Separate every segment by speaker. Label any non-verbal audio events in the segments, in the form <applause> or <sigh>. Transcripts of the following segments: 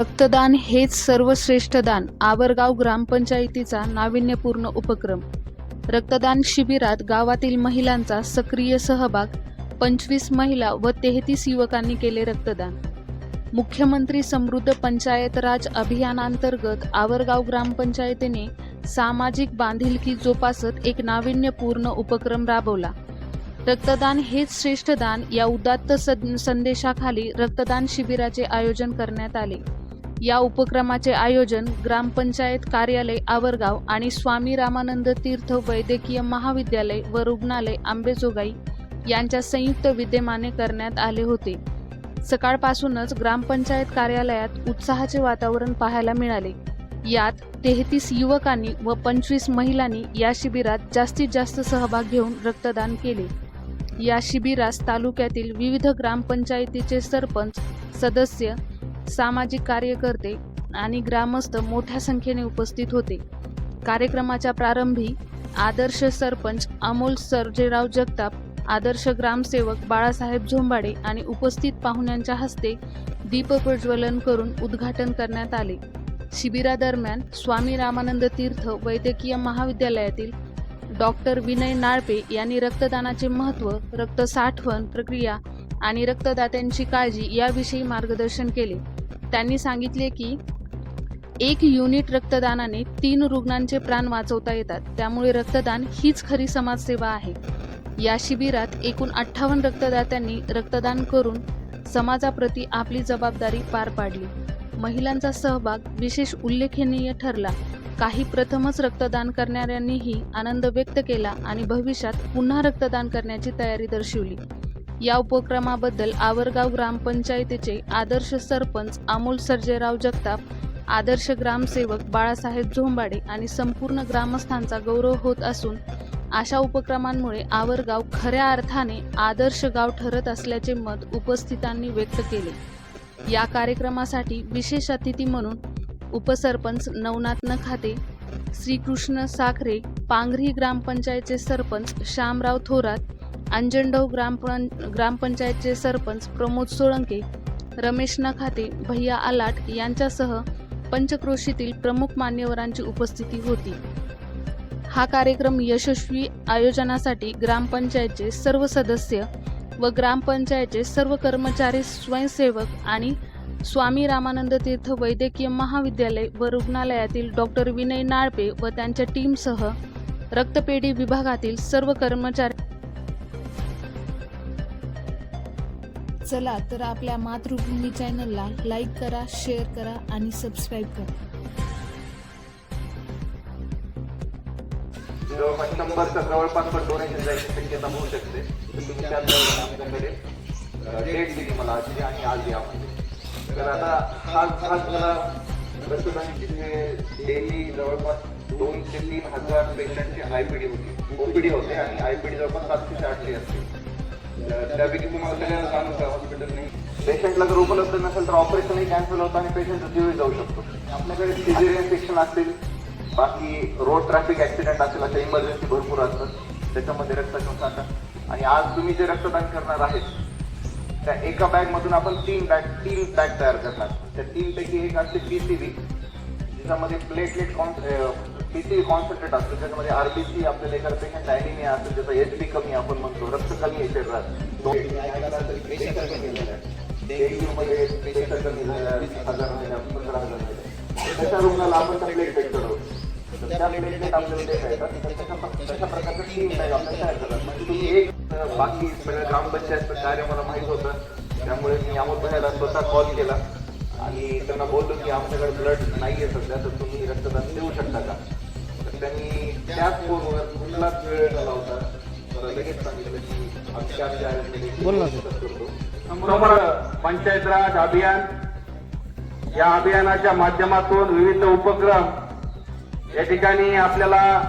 Speaker 1: रक्तदान हेच सर्वश्रेष्ठ दान. आवरगाव ग्रामपंचायतीचा नाविन्यपूर्ण उपक्रम. रक्तदान शिबिरात गावातील महिलांचा सक्रिय सहभाग पंचवीस महिला व तेहतीस युवकांनी केले रक्तदान. मुख्यमंत्री समृद्ध पंचायत राज अभियानांतर्गत आवरगाव ग्रामपंचायतीने सामाजिक बांधिलकी जोपासत एक नाविन्यपूर्ण उपक्रम राबवला. रक्तदान हेच श्रेष्ठ दान या उदात्त संदेशाखाली रक्तदान शिबिराचे आयोजन करण्यात आले. या उपक्रमाचे आयोजन ग्रामपंचायत कार्यालय आवरगाव आणि स्वामी रामानंद तीर्थ वैद्यकीय महाविद्यालय व रुग्णालय आंबेजोगाई यांच्या संयुक्त विद्यमाने करण्यात आले होते. सकाळपासूनच ग्रामपंचायत कार्यालयात उत्साहाचे वातावरण पाहायला मिळाले. यात तेहतीस युवकांनी व पंचवीस महिलांनी या शिबिरात जास्तीत जास्त सहभाग घेऊन रक्तदान केले. या शिबिरास तालुक्यातील विविध ग्रामपंचायतीचे सरपंच सदस्य सामाजिक कार्यकर्ते आणि ग्रामस्थ मोठ्या संख्येने उपस्थित होते. कार्यक्रमाच्या प्रारंभी आदर्श सरपंच अमोल सर्जेराव जगताप आदर्श ग्रामसेवक बाळासाहेब झोंबाडे आणि उपस्थित पाहुण्यांच्या हस्ते दीपप्रज्वलन करून उद्घाटन करण्यात आले. शिबिरादरम्यान स्वामी रामानंद तीर्थ वैद्यकीय महाविद्यालयातील डॉक्टर विनय नाळपे यांनी रक्तदानाचे महत्त्व रक्त साठवण प्रक्रिया आणि रक्तदात्यांची काळजी याविषयी मार्गदर्शन केले. त्यांनी सांगितले की एक युनिट रक्तदानाने तीन रुग्णांचे प्राण वाचवता येतात. त्यामुळे रक्तदान हीच खरी समाजसेवा आहे. या शिबिरात एकूण अठ्ठावन्न रक्तदात्यांनी रक्तदान करून समाजाप्रती आपली जबाबदारी पार पाडली. महिलांचा सहभाग विशेष उल्लेखनीय ठरला. काही प्रथमच रक्तदान करणाऱ्यांनीही आनंद व्यक्त केला आणि भविष्यात पुन्हा रक्तदान करण्याची तयारी दर्शवली. या उपक्रमाबद्दल आवरगाव ग्रामपंचायतीचे आदर्श सरपंच अमोल सर्जेराव जगताप आदर्श ग्रामसेवक बाळासाहेब झोंबाडे आणि संपूर्ण ग्रामस्थांचा गौरव होत असून अशा उपक्रमांमुळे आवरगाव खऱ्या अर्थाने आदर्श गाव ठरत असल्याचे मत उपस्थितांनी व्यक्त केले. या कार्यक्रमासाठी विशेष अतिथी म्हणून उपसरपंच नवनाथ नखाते श्रीकृष्ण साखरे पांघरी ग्रामपंचायतचे सरपंच श्यामराव थोरात अंजनडव ग्रामपं ग्रामपंचायतचे सरपंच प्रमोद सोळंके रमेश नखाते भैया आलाट यांच्यासह पंचक्रोशीतील प्रमुख मान्यवरांची उपस्थिती होती. हा कार्यक्रम यशस्वी आयोजनासाठी ग्रामपंचायतचे सर्व सदस्य व ग्रामपंचायतचे सर्व कर्मचारी स्वयंसेवक आणि स्वामी रामानंद तीर्थ वैद्यकीय महाविद्यालय व रुग्णालयातील डॉक्टर विनय नाळपे व त्यांच्या टीमसह रक्तपेढी विभागातील सर्व कर्मचारी चला तर आपल्या मातृभूमी चॅनलला लाईक करा शेअर करा आणि सबस्क्राईब करा.
Speaker 2: जवळपास शंभरच्या जवळपास पण डोनेशन जायची शक्यता होऊ शकते. तर तुम्ही त्यात आमच्याकडे डेट दिली मला आजची आणि आज या म्हणजे तर आता हा हा मला रक्तदान जिथे डेली जवळपास दोन ते तीन हजार पेशंटची आयपीडी होती. ओपीडी होते आणि आयपीडी जवळपास सातशे ते आठशे असते. त्यापैकी तुम्हाला सगळ्यांना सांगू का हॉस्पिटलने पेशंटला जर उपलब्ध नसेल तर ऑपरेशनही कॅन्सल होतं आणि पेशंटचा जीवही जाऊ शकतो. आपल्याकडे सिजेरियन सेक्शन असतील बाकी रोड ट्रॅफिक ऍक्सिडेंट असेल अशा इमर्जन्सी भरपूर असतात. त्याच्यामध्ये रक्तदान साठा आणि आज तुम्ही जे रक्तदान करणार आहेत त्या एका बॅग मधून आपण तीन बॅग तीन बॅग तयार करणार. त्या तीन पैकी एक असते पीसीबी ज्याच्यामध्ये प्लेटलेट पीसीबी कॉन्सन्ट्रेट असतो त्याच्यामध्ये आरबीसी आपल्याला एखादा पेशंट अॅनिमिया असेल त्याचा एच बी कमी आपण म्हणतो. रक्त कमी आहे शरीरात. तो कमी हजार पंधरा हजार. तशा रुग्णाला आपण त्या प्लेट पेट करतो त्या प्लेटलेट आपल्याला देता येतात तर तशा तशा प्रकारचं तीन बॅग आपल्याला तयार करतात म्हणजे तुम्ही एक बाकी सगळं ग्रामपंचायतचं कार्य मला माहीत होतं. त्यामुळे मी अमोल भैयाला स्वतः कॉल केला. आणि त्यांना बोललो की आमच्याकडे ब्लड नाही आहे सध्या तर तुम्ही रक्तदान देऊ शकता का? त्यांनी त्याच फोनवर कुठलाच वेळ न लावता मला लगेच सांगितलं की आमच्या आमच्या
Speaker 3: पंचायत राज अभियान. या अभियानाच्या माध्यमातून विविध उपक्रम या ठिकाणी आपल्याला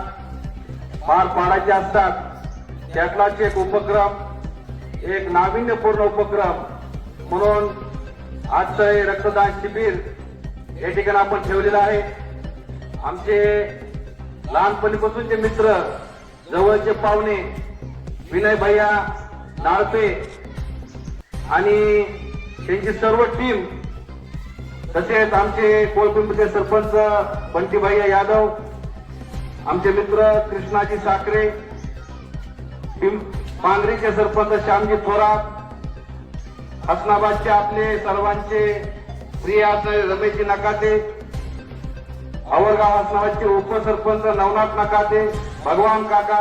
Speaker 3: पार पाडायचे असतात. त्यातलाच एक उपक्रम एक नाविन्यपूर्ण उपक्रम. म्हणून आजचं हे रक्तदान शिबिर या ठिकाणी आपण ठेवलेलं आहे. आमचे लहानपणीपासूनचे मित्र जवळचे पाहुणे विनय भैया नाळपे आणि त्यांची सर्व टीम तसेच आमचे कोळपिंपचे सरपंच बंटी भैया यादव आमचे मित्र कृष्णाजी साखरे पिं- पांढरीचे सरपंच श्यामजी थोरात हसनाबादचे आपले सर्वांचे प्रिय असणारे रमेशजी नकाते अवरगावास नावाचे उपसरपंच नवनाथ नकाते भगवान काका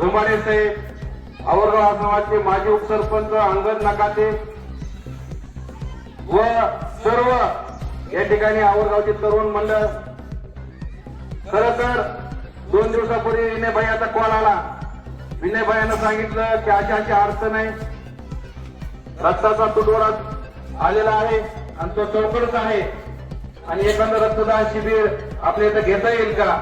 Speaker 3: धुमाडे साहेब अवरगावास नावाचे माजी उपसरपंच अंगद नकाते. व सर्व या ठिकाणी आवरगावचे तरुण मंडळ. खर तर दोन दिवसापूर्वी विनयभाईचा कॉल आला. विनयभाईनं सांगितलं की अशा अशी अडचण आहे. रक्ताचा तुटवडा आलेला आहे आणि तो चौकडच आहे. आणि एखादं रक्तदान शिबिर आपल्या इथं घेता येईल का?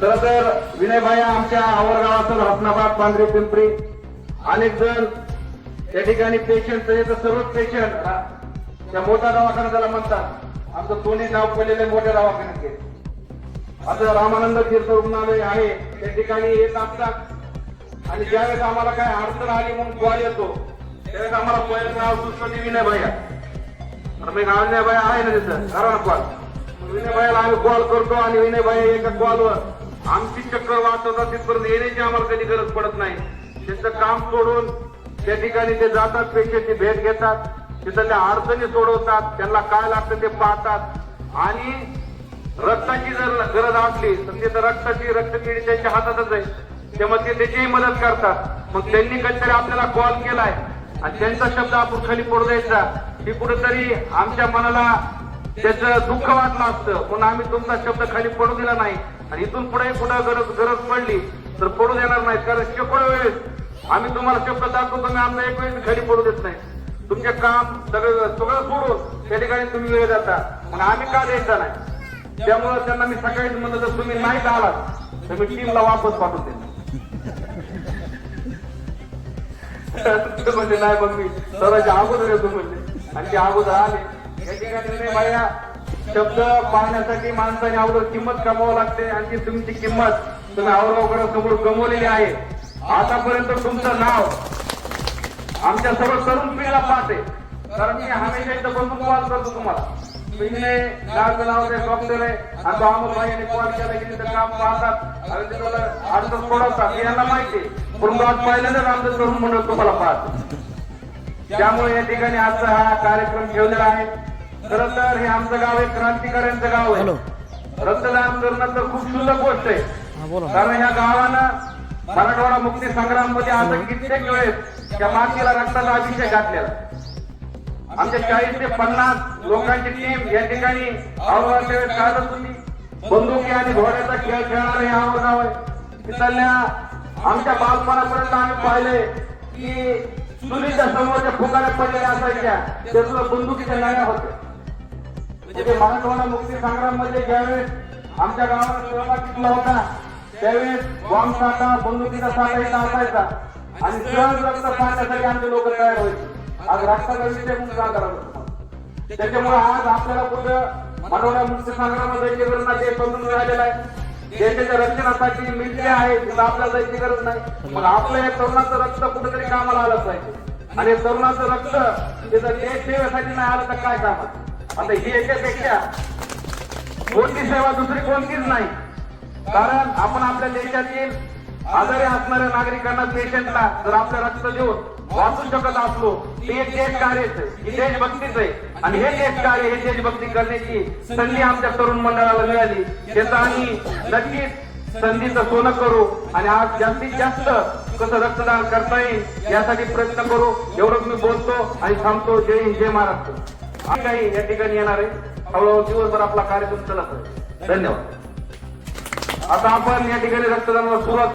Speaker 3: खर तर विनयभाई आमच्या आवरगावातून हसनाबाद पांढरे पिंपरी अनेक जण त्या ठिकाणी पेशंट सर्वच पेशंट त्या मोठ्या दवाखाना त्याला म्हणतात आमचं दोन्ही नाव पडलेले मोठ्या दवाखान्यात गेले आता रामानंद तीर्थ रुग्णालय आहे त्या ठिकाणी येत असतात. आणि ज्यावेळेस आम्हाला काय अडचण आली म्हणून कॉल येतो त्यावेळेस आम्हाला पहिलं नाव सुचवते विनय भैया तर मी आहे ना तिथं. करा ना कॉल विनयबाईला आम्ही कॉल करतो आणि विनयबाई एका कॉलवर आमची चक्कर वाचवतात तिथपर्यंत येण्याची आम्हाला कधी गरज पडत नाही. त्यांचं काम सोडून त्या ठिकाणी ते जातात पेशंटची भेट घेतात तिथल्या अडचणी सोडवतात त्यांना काय लागतं ते पाहतात. आणि रक्ताची जर गरज असली तर तिथं रक्ताची रक्तकिडी त्यांच्या हातातच आहे. त्यामुळे ते त्याचीही मदत करतात. मग त्यांनी कधीतरी आपल्याला कॉल केलाय. आणि त्यांचा शब्द आपण खाली पडू द्यायचा. की कुठेतरी आमच्या मनाला त्याचं दुःख वाटलं असतं. पण आम्ही तुमचा शब्द खाली पडू दिला नाही. आणि इथून पुढे कुठं गरज गरज पडली तर पडू देणार नाही. कारण शेकडो वेळेस आम्ही तुम्हाला शब्द दाखवतो तुम्ही आमचा एक वेळेस खाली पडू देत नाही. तुमचे काम सगळं सगळं सोडून त्या ठिकाणी तुम्ही वेळ जाता. पण आम्ही का द्यायचा नाही? त्यामुळे त्यांना मी सकाळीच म्हणलं जर तुम्ही नाही आलात? तर मी टीमला वापस पाठवून देतो <laughs> म्हणजे म्हणले नाही मग मी सराच्या अगोदर येतो म्हणजे आणि ते अगोदर आले या ठिकाणी बाया शब्द पाहण्यासाठी माणसाने अगोदर किंमत कमावं लागते आणि ती तुमची किंमत तुम्ही औरगावकर समोर गमवलेली आहे. आतापर्यंत तुमचं नाव आमच्या सर्व तरुण पिढीला पाहते. कारण मी हमेशा इथं बसून कॉल करतो तुम्हाला. पिढीने गावचं नाव ते डॉक्टर आहे आता अमोल भाई कॉल केला की तिथं काम पाहतात. आणि तिथं मला अडचण सोडवतात. हे यांना माहिती आहे. परंतु आज पहिल्यांदाच आमचं तरुण मंडळ तुम्हाला पाहत. त्यामुळे या ठिकाणी आजचा हा कार्यक्रम ठेवलेला आहे. खरं तर हे आमचं गाव आहे क्रांतिकाऱ्यांचं गाव आहे. रक्तदान करणं तर खूप सुंदर गोष्ट आहे. कारण या गावानं मराठवाडा मुक्ती संग्राममध्ये आता कित्येक वेळेस त्या मातीला रक्ताचा अभिषेक घातलेला. आमच्या चाळीस ते पन्नास लोकांची टीम या ठिकाणी वेळेस काढत होती. बंदुकी आणि घोड्याचा खेळ खेळणारे हे औरंगाव आहे. तिथल्या आमच्या बालपणापर्यंत आम्ही पाहिले की चुलीच्या समोरच्या फुगाऱ्या पडलेल्या असायच्या. ते सुद्धा बंदुकीच्या नळ्या होत्या. म्हणजे मराठवाडा मुक्ती संग्राममध्ये ज्यावेळेस आमच्या गावात सहभाग घेतला होता त्यावेळेस बॉम्ब साठा बंदुकीचा साठा इथं असायचा. आणि सहज रक्त पाहण्यासाठी आमचे लोक तयार व्हायचे. आज रक्ताचा विषय म्हणून का करावा त्याच्यामुळे आज आपल्याला कुठं मराठवाडा मुक्ती संग्रामात गरज नाही समजून मिळालेलं आहे. देशाच्या रक्षणासाठी मिळते आहे तिथं आपल्याला जायची गरज नाही. मग आपलं हे तरुणाचं रक्त कुठेतरी कामाला आलं पाहिजे. आणि तरुणाचं रक्त त्याचं देश सेवेसाठी नाही आलं तर काय काम आता ही याच्यापेक्षा कोणती सेवा दुसरी कोणतीच नाही. कारण आपण आपल्या देशातील आजारी असणाऱ्या नागरिकांना पेशंटला जर आपलं रक्त देऊन वाचू शकत असलो ते एक देशकार्यच आहे ही देशभक्तीच आहे. आणि हे देशकार्य हे देशभक्ती करण्याची संधी आमच्या तरुण मंडळाला मिळाली. त्याचा आम्ही नक्कीच संधीचं सोनं करू आणि आज जास्तीत जास्त कसं रक्तदान करता येईल यासाठी प्रयत्न करू. एवढंच मी बोलतो आणि थांबतो. जय हिंद जय महाराष्ट्र. आम्ही काही या ठिकाणी येणार आहे. हळूहळू दिवसभर आपला कार्यक्रम चालत आहे. धन्यवाद. आता आपण या ठिकाणी रक्तदानाला सुरुवात